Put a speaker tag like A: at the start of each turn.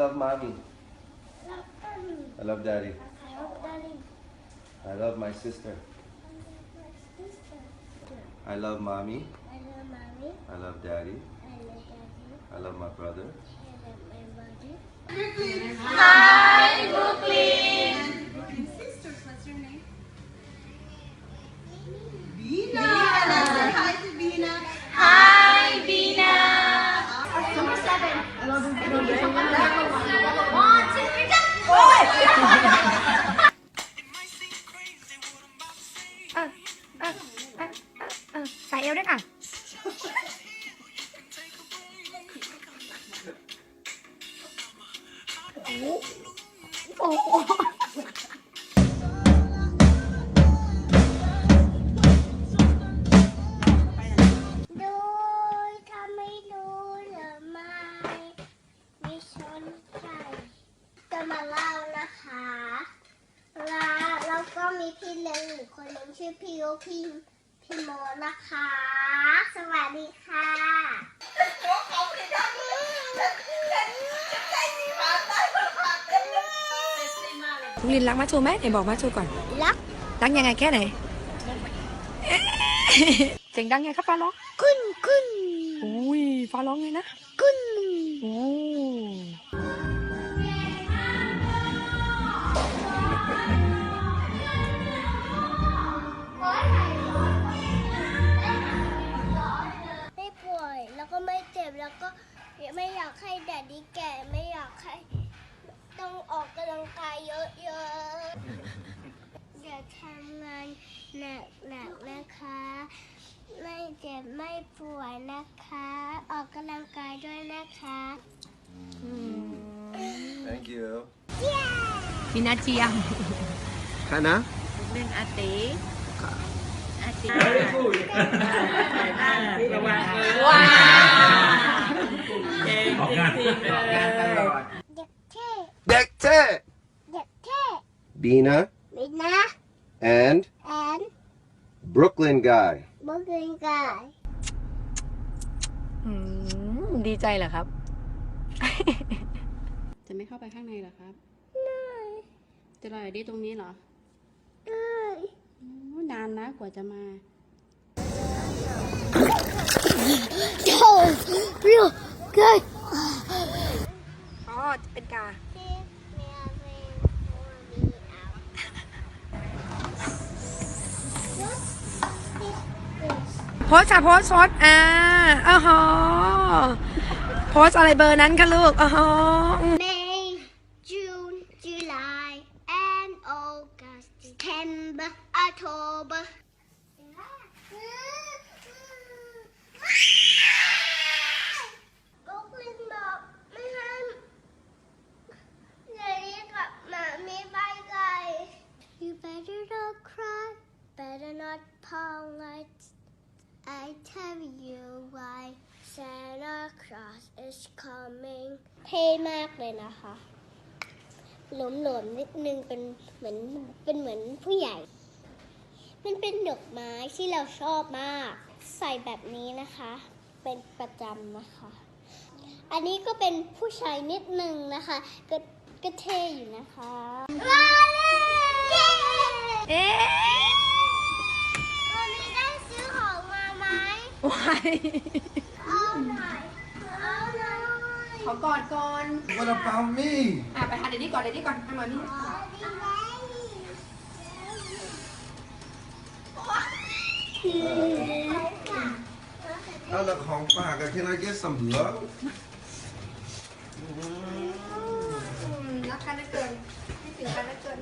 A: love mommy.
B: Love mommy.
A: I love daddy.
B: I love daddy.
A: I love my sister.
B: My sister.
A: I love mommy.
B: I love mommy.
A: I love daddy.
B: I love daddy.
A: I love my brother.
B: I love my brother.
C: Sisters, what's your name?
D: Xài eo đấy cả Ủa? Ủa? อี
B: กคนหนึ่งชื่อพี่โอพี่พี่โมนะคะ สวัสดีค่ะ
D: ลุงลินรักมาชูไหมไหนบอกมาชูก่อน
B: รัก
D: รักยังไงแค่ไหนเสียงดังไงครับฟ้าร้อง
B: คุณคุณ
D: อุ้ยฟ้าร้องไงนะ
B: คุณ
D: โอ้
B: ไม่อยากให้แดดดี้แก่ไม่อยากให้ต้องออกกำลังกายเยอะๆอย่าทำงานหนักๆนะคะ ไม่เจ็บไม่ป่วยนะคะ ออกกำลังกายด้วยนะคะ
A: Thank you.
D: มีนาเจียม
A: Hana?
C: เล่นอาติอาติ
E: ออกงานออกงานตลอด
B: เด็กเท่
A: Dekte!
B: เด็กเท่
A: Bina
B: บินะ
A: and
B: แอน
A: Brooklyn guy.
B: บุกลิงกาย
D: อืมดีใจเหรอครับ
C: จะไม่เข้าไปข้างในเหรอครับจะรออยู่ที่ตรงนี้เหรอ
B: เอ้ย
C: โอ้นานนะกว่าจะมา
B: โอ้เปรี้ยวเกิน
D: อ๋อเป็นกา โพสค่ะโพสโพสอ่าอ๋อฮะโพสอะไรเบอร์นั้นคะลูกอ๋อ
B: October ก็คุณบอกไม่ให้เดี๋ยวนี้กับมามีใบไก่ You better not cry better not pound I tell you why Santa Claus is coming เท่มากเลยนะคะ หลวมหลวมๆนิดนึงเป็นเหมือนเป็นเหมือนผู้ใหญ่ มันเป็นดอกไม้ที่เราชอบมาก ใส่แบบนี้นะคะ เป็นประจำนะคะ อันนี้ก็เป็นผู้ชายนิดนึงนะคะก็ก็เท่อยู่นะคะมาเลย
D: เอ๊ะ
B: วันนี้ได้ซื้อของมาไหม
D: วาย
B: เอาหน่อยเอาหน่อย
D: ขอกอดก่อน
A: What about me?
D: อะไปหาเดี๋ยวนี้ก่อนเดี๋ยวนี้ก่อนให้มานี่
A: เอาละของฝา
D: กกัน
A: ที่นั่นแค่สำ
D: เหลืองรักกันได้เกินไม่ถึงกันได้เกิน